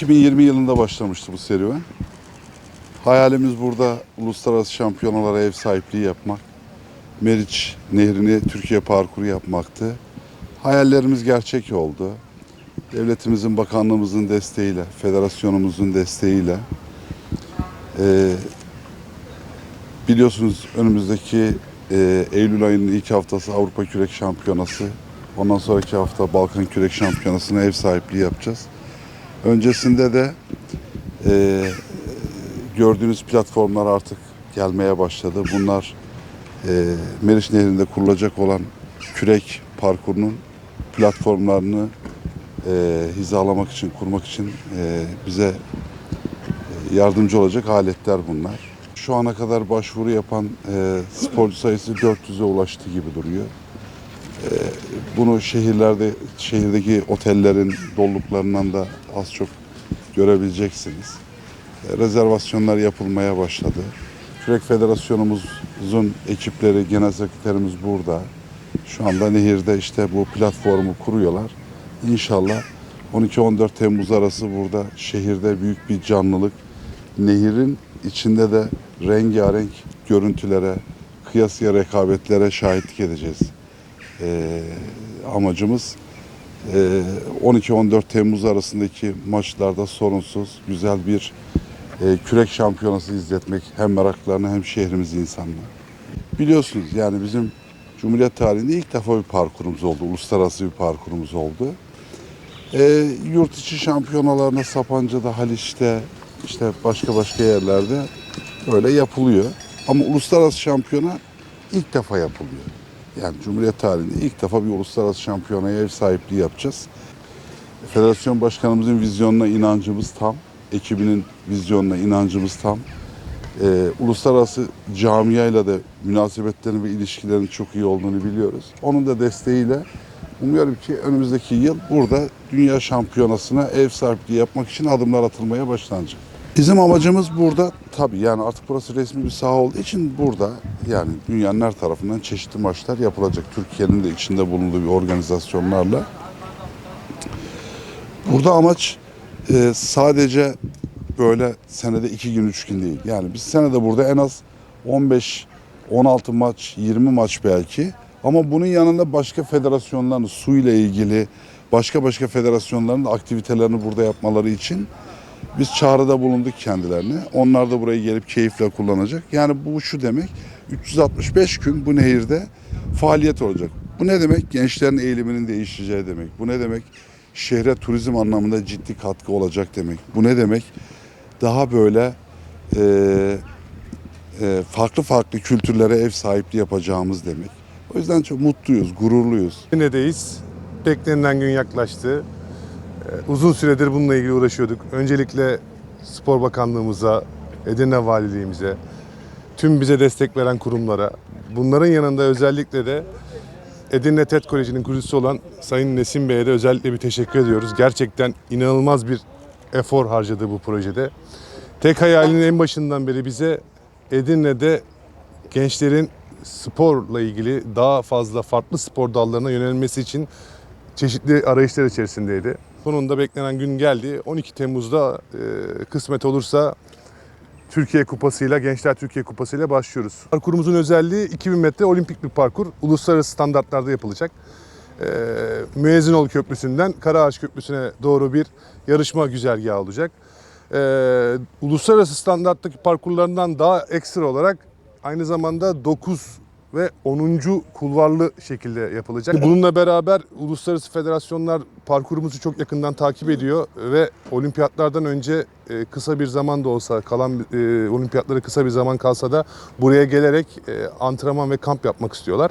2020 yılında başlamıştı bu serüven. Hayalimiz burada uluslararası şampiyonalara ev sahipliği yapmak. Meriç Nehri'ni Türkiye parkuru yapmaktı. Hayallerimiz gerçek oldu. Devletimizin, bakanlığımızın desteğiyle, federasyonumuzun desteğiyle e, biliyorsunuz önümüzdeki e, Eylül ayının ilk haftası Avrupa Kürek Şampiyonası. Ondan sonraki hafta Balkan Kürek Şampiyonası'na ev sahipliği yapacağız. Öncesinde de e, gördüğünüz platformlar artık gelmeye başladı. Bunlar e, Meriç Nehri'nde kurulacak olan kürek parkurunun platformlarını e, hizalamak için, kurmak için e, bize e, yardımcı olacak aletler bunlar. Şu ana kadar başvuru yapan e, sporcu sayısı 400'e ulaştı gibi duruyor. E, bunu şehirlerde, şehirdeki otellerin doluluklarından da az çok görebileceksiniz. E, rezervasyonlar yapılmaya başladı. Kürek Federasyonumuzun ekipleri, genel sekreterimiz burada. Şu anda nehirde işte bu platformu kuruyorlar. İnşallah 12-14 Temmuz arası burada şehirde büyük bir canlılık, nehirin içinde de rengarenk görüntülere, kıyasıya rekabetlere şahitlik edeceğiz. Ee, amacımız e, 12-14 Temmuz arasındaki maçlarda sorunsuz, güzel bir e, kürek şampiyonası izletmek hem meraklarına hem şehrimiz insanına. Biliyorsunuz yani bizim Cumhuriyet tarihinde ilk defa bir parkurumuz oldu, uluslararası bir parkurumuz oldu. E, yurt içi şampiyonalarına Sapanca'da, Haliç'te, işte başka başka yerlerde öyle yapılıyor. Ama uluslararası şampiyona ilk defa yapılıyor. Yani Cumhuriyet tarihinde ilk defa bir uluslararası şampiyonaya ev sahipliği yapacağız. Federasyon başkanımızın vizyonuna inancımız tam. Ekibinin vizyonuna inancımız tam. Ee, uluslararası camiayla da münasebetlerin ve ilişkilerin çok iyi olduğunu biliyoruz. Onun da desteğiyle umuyorum ki önümüzdeki yıl burada dünya şampiyonasına ev sahipliği yapmak için adımlar atılmaya başlanacak. Bizim amacımız burada tabii yani artık burası resmi bir saha olduğu için burada yani dünyanın her tarafından çeşitli maçlar yapılacak. Türkiye'nin de içinde bulunduğu bir organizasyonlarla. Burada amaç e, sadece böyle senede iki gün üç gün değil. Yani biz senede burada en az 15 16 maç 20 maç belki ama bunun yanında başka federasyonların su ile ilgili başka başka federasyonların da aktivitelerini burada yapmaları için biz çağrıda bulunduk kendilerine. Onlar da burayı gelip keyifle kullanacak. Yani bu şu demek 365 gün bu nehirde faaliyet olacak. Bu ne demek? Gençlerin eğiliminin değişeceği demek. Bu ne demek? Şehre turizm anlamında ciddi katkı olacak demek. Bu ne demek? Daha böyle e, e, farklı farklı kültürlere ev sahipliği yapacağımız demek. O yüzden çok mutluyuz, gururluyuz. Edirne'deyiz. Beklenilen gün yaklaştı. Ee, Uzun süredir bununla ilgili uğraşıyorduk. Öncelikle Spor Bakanlığımıza, Edirne Valiliğimize, tüm bize destek veren kurumlara, bunların yanında özellikle de Edirne TED Koleji'nin kurucusu olan Sayın Nesim Bey'e de özellikle bir teşekkür ediyoruz. Gerçekten inanılmaz bir efor harcadı bu projede. Tek hayalinin en başından beri bize Edirne'de gençlerin sporla ilgili daha fazla farklı spor dallarına yönelmesi için çeşitli arayışlar içerisindeydi. Sonunda beklenen gün geldi. 12 Temmuz'da e, kısmet olursa Türkiye Kupası'yla, Gençler Türkiye Kupası'yla başlıyoruz. Parkurumuzun özelliği 2000 metre olimpik bir parkur. Uluslararası standartlarda yapılacak. E, Müezzinoğlu Köprüsü'nden Karaağaç Köprüsü'ne doğru bir yarışma güzergahı olacak. E, uluslararası standarttaki parkurlarından daha ekstra olarak aynı zamanda 9 ve 10. kulvarlı şekilde yapılacak. Bununla beraber uluslararası federasyonlar parkurumuzu çok yakından takip ediyor ve olimpiyatlardan önce e, kısa bir zaman da olsa kalan e, olimpiyatlara kısa bir zaman kalsa da buraya gelerek e, antrenman ve kamp yapmak istiyorlar.